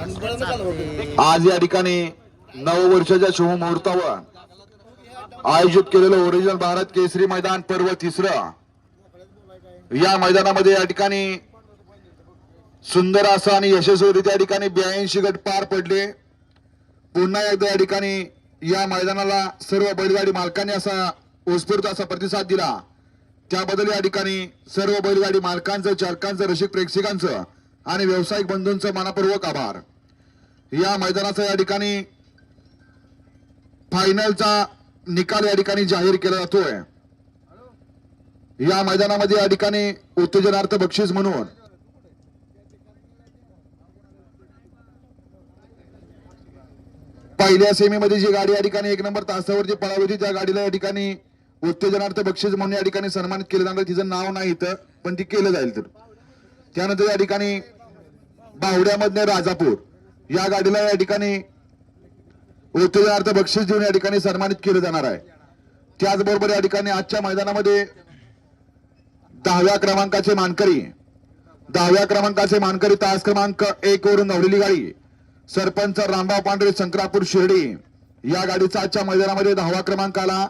आज या ठिकाणी नववर्षाच्या शुभमुहूर्तावर आयोजित केलेलं ओरिजिनल भारत केसरी मैदान पर्व तिसरं. या मैदानामध्ये या ठिकाणी सुंदर असं आणि यशस्वीरित्या ठिकाणी ब्याऐंशी गट पार पडले. पुन्हा एकदा या ठिकाणी या मैदानाला सर्व बैलगाडी मालकांनी असा उत्स्फूर्त असा प्रतिसाद दिला. त्याबद्दल या ठिकाणी सर्व बैलगाडी मालकांचं चालकांचं रसिक प्रेक्षकांचं आणि व्यावसायिक बंधूंचं मनापूर्वक आभार. या मैदानाचा या ठिकाणी फायनलचा निकाल या ठिकाणी जाहीर केला जातोय. या मैदानामध्ये या ठिकाणी उत्तेजनार्थ बक्षीस म्हणून पहिल्या सेमीमध्ये जी गाडी या ठिकाणी एक नंबर तासावर जी पळाली होती त्या गाडीला या ठिकाणी उत्तेजनार्थ बक्षीस म्हणून या ठिकाणी सन्मानित केलं जाणार. तिचं नाव नाही इथं पण ती केलं जाईल तर. त्यानंतर या ठिकाणी बावड्यामधनं राजापूर. या गाडीला या ठिकाणी उत्तेजनार्थ बक्षीस देऊन या ठिकाणी सन्मानित केलं जाणार आहे. त्याचबरोबर या ठिकाणी आजच्या मैदानामध्ये दहाव्या क्रमांकाचे मानकरी दहाव्या क्रमांकाचे मानकरी तास क्रमांक एक वरून धावलेली गाडी सरपंच रामभाव पांढरे शंकरापूर शिर्डी या गाडीचा आजच्या मैदानामध्ये दहावा क्रमांकाला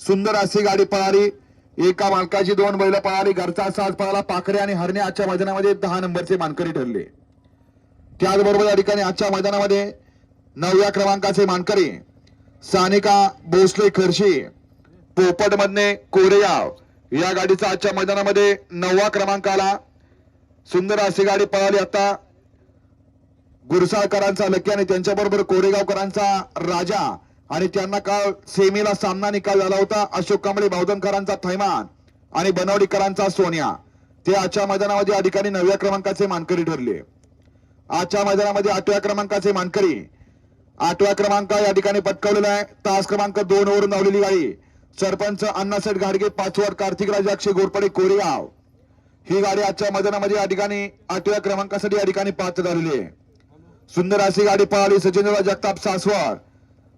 सुंदर अशी गाडी पळाली. एका मालकाची दोन बैल पळाली. घरचा साज पळाला. पाखरे आणि हरणे आजच्या मैदानामध्ये दहा नंबरचे मानकरी ठरले. त्याचबरोबर या ठिकाणी आजच्या मैदानामध्ये नवव्या क्रमांकाचे मानकरी सानिका भोसले खर्शी पोपट मधने कोरेगाव या गाडीचा आजच्या मैदानामध्ये नववा क्रमांक आला. सुंदर अशी गाडी पळाली आता. गुरसाळकरांचा लकी आणि त्यांच्याबरोबर कोरेगावकरांचा राजा आणि त्यांना काल सेमीला सामना निकाल झाला होता. अशोक कांबळे बावधनकरांचा थैमान आणि बनवडीकरांचा सोनिया. ते आजच्या मैदानामध्ये या ठिकाणी नवव्या क्रमांकाचे मानकरी ठरले. आजच्या मैदानामध्ये आठव्या क्रमांकाचे मानकरी. आठव्या क्रमांक या ठिकाणी पटकावलेला आहे. तास क्रमांक दोन वरून धावलेली गाडी. सरपंच अण्णासाहेब घाडगे पाचवर कार्तिक अक्षय गोरपडे कोरेगाव. ही गाडी आजच्या मैदानामध्ये या ठिकाणी आठव्या क्रमांकासाठी या ठिकाणी पात्र झालेली आहे. सुंदर अशी गाडी पळाली सचिनराव जगताप सासवार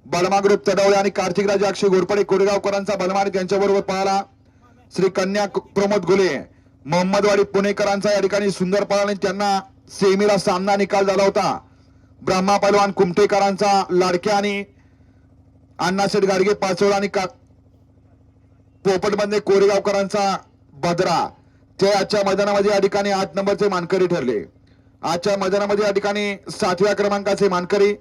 बलमा ग्रुप तडवले आणि कार्तिक राजा अक्षय घोरपडे कोरेगावकरांचा बलमान त्यांच्याबरोबर पळाला श्री कन्या प्रमोद गुले मोहम्मदवाडी पुणेकरांचा या ठिकाणी सुंदर पळाला आणि त्यांना सेमीला सामना निकाल झाला होता. ब्रह्मा पहलवान कुमटेकरांचा लाडक्या आणि अण्णासेठ गाडगे पाचोळा आणि का पोपटमध्ये कोरेगावकरांचा भद्रा ते आजच्या मैदानामध्ये या ठिकाणी आठ नंबरचे मानकरी ठरले. आजच्या मैदानामध्ये या ठिकाणी सातव्या क्रमांकाचे मानकरी.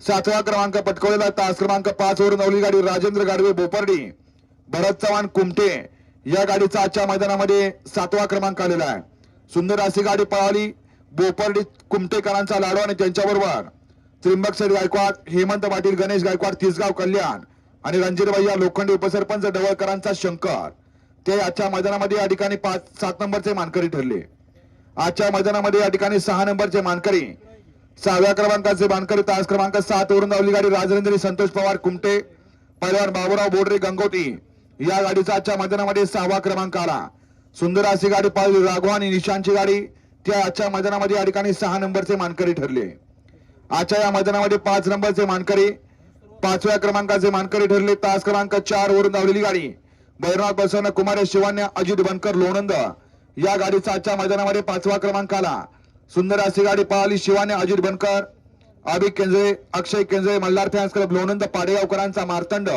सातव्या क्रमांक पटकवलेला तास क्रमांक पाच वरून नवली गाडी राजेंद्र गाडवे बोपर्डी भरत चव्हाण कुमटे या गाडीचा आजच्या मैदानामध्ये सातवा क्रमांक आलेला आहे. सुंदर अशी गाडी पळाली. बोपर्डी कुमटेकरांचा लाडू आणि त्यांच्याबरोबर त्रिंबकसर गायकवाड हेमंत पाटील गणेश गायकवाड तिसगाव कल्याण आणि रणजित भैया लोखंडी उपसरपंच डवळकरांचा शंकर. ते आजच्या मैदानामध्ये या ठिकाणी पाच सात नंबरचे मानकरी ठरले. आजच्या मैदानामध्ये या ठिकाणी सहा नंबरचे मानकरी. सहाव्या क्रमांकाचे मानकरी तास क्रमांक सात वरून धावली गाडी राजरेंद्री संतोष पवार कुमटे पैलवान बाबूराव बोडरे गंगोती. या गाडीचा आजच्या मैदानामध्ये सहावा क्रमांक आला. सुंदर अशी गाडी पाहिली राघव आणि निशांची गाडी. त्या आजच्या मैदानामध्ये या ठिकाणी सहा नंबरचे मानकरी ठरले. आजच्या या मैदानामध्ये पाच नंबरचे मानकरी पाचव्या क्रमांकाचे मानकरी ठरले. तास क्रमांक चार वरून धावलेली गाडी. बैरनाथ बसवण कुमार शिवान्या अजित बनकर लोणंद. या गाडीचा आजच्या मैदानामध्ये पाचवा क्रमांक आला. सुंदर अशी गाडी पळाली शिवान्या अजित बनकर अभि केंजळे अक्षय केंजळे मल्हार फॅन्स क्लब लोणंद पाडेगावकरांचा मार्तंड.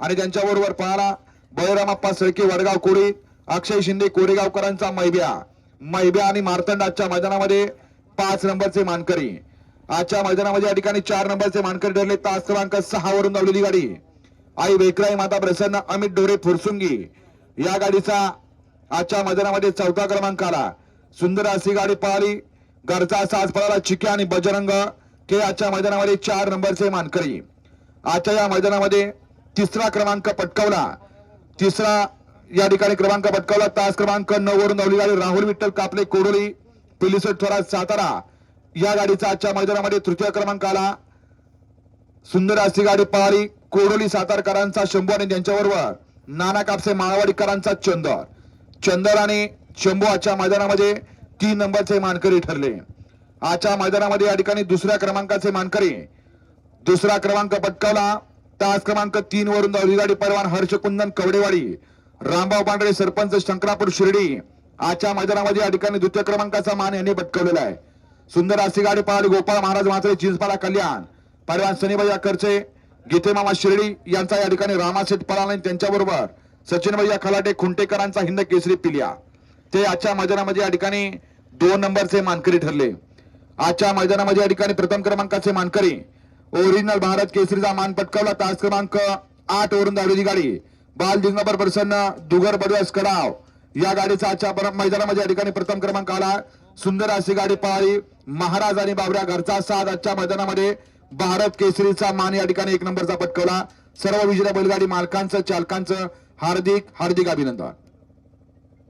आणि त्यांच्याबरोबर पळाला बळीरामप्पा सळके वडगाव कोळी अक्षय शिंदे कोरेगावकरांचा मैब्या. मैब्या आणि मार्तंड आजच्या मैदानामध्ये पाच नंबरचे मानकरी. आजच्या मैदानामध्ये या ठिकाणी चार नंबरचे मानकरी ठरले. तास क्रमांक सहा वरून धावलेली गाडी. आई वेकराई माता प्रसन्न अमित डोरे फुरसुंगी. या गाडीचा आजच्या मैदानामध्ये चौथा क्रमांक आला. सुंदर अशी गाडी पळाली. घरचा साज पळाला. चिक्या आणि बजरंग हे आजच्या मैदानामध्ये चार नंबरचे मानकरी. आजच्या या मैदानामध्ये तिसरा क्रमांक पटकवला. तिसरा या ठिकाणी क्रमांक पटकावला. तास क्रमांक नऊ वरून धावली गाडी राहुल विठ्ठल कापले कोडोली पिलिसट थोरात सातारा. या गाडीचा आजच्या मैदानामध्ये तृतीय क्रमांक आला. सुंदर अशी गाडी पळाली कोडोली सातारकरांचा शंभू आणि त्यांच्याबरोबर नाना कापसे माळवाडीकरांचा चंदर. चंदर आणि शंभू आजच्या मैदानामध्ये तीन नंबरचे मानकरी ठरले. आजच्या मैदानामध्ये या ठिकाणी दुसऱ्या क्रमांकाचे मानकरी. दुसरा क्रमांक पटकावला. तास क्रमांक तीन वरून धावली गाडी परवान हर्षकुंदन कवडेवाडी. रामभाऊ पांढरे सरपंच शंकरापूर शिर्डी आजच्या मैदानामध्ये या ठिकाणी द्वितीय क्रमांकाचा मान यांनी पटकवलेला आहे. सुंदर अशी गाडी पळाली गोपाळ महाराज मात्र चिंचपाडा कल्याण. परवान सनीबाई करचे गीतेमामा शिर्डी यांचा या ठिकाणी रामासेठ पळाला आणि त्यांच्याबरोबर सचिन भैया खलाटे खुंटेकरांचा हिंद केसरी पिल्या. ते आजच्या मैदानामध्ये या ठिकाणी दोन नंबरचे मानकरी ठरले. आजच्या मैदानामध्ये या ठिकाणी प्रथम क्रमांकाचे मानकरी ओरिजिनल भारत केसरीचा मान पटकावला. तास क्रमांक आठ वरून धावलेली गाडी. बाल दिगंबर प्रसन्न दुगर बडवास कडाव. या गाडीचा आजच्या मैदानामध्ये या ठिकाणी प्रथम क्रमांक आला. सुंदर अशी गाडी पळाली महाराज आणि बाबऱ्या घरचा साथ आजच्या मैदानामध्ये भारत केसरीचा मान या ठिकाणी एक नंबरचा पटकवला. सर्व विजेत्या बैलगाडी मालकांचं चालकांचं हार्दिक हार्दिक अभिनंदन.